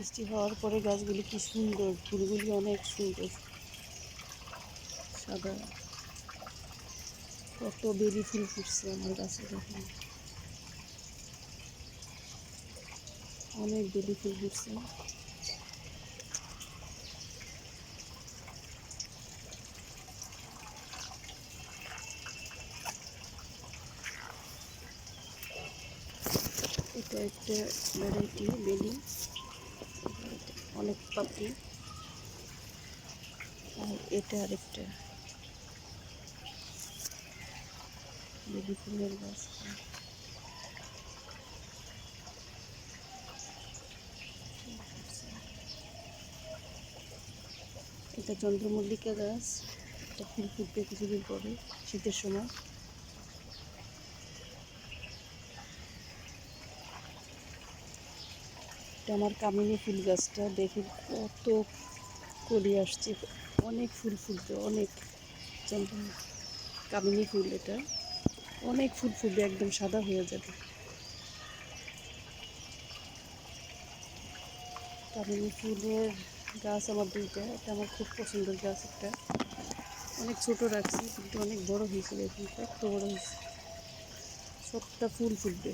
বৃষ্টি হওয়ার পরে গাছগুলি কি সুন্দর, ফুলগুলি অনেক সুন্দর। সাদা। কত বেলি ফুল ফুটছে আমার গাছে দেখুন। অনেক বেলি ফুল ফুটছে। এটা একটা ভ্যারাইটি বেলি। পাপড়ি আর এটা আরেকটা। বেলি ফুলের গাছ। এটা চন্দ্রমল্লিকা গাছ। এটা ফুল ফুটবে কিছুদিন পরে, শীতের সময়। এটা আমার কামিনী ফুল গাছটা দেখে, কত কলি আসছে, অনেক ফুল ফুটবে অনেক কামিনী ফুল এটা, অনেক ফুল ফুটবে একদম সাদা হয়ে যাবে। কামিনী ফুলের গাছ আমার দুইটা, এটা আমার খুব পছন্দের গাছ একটা। অনেক ছোট রাখছি, কিন্তু অনেক বড় হয়েছে, দেখুন, কত বড় হয়েছে। সবটা ফুল ফুটবে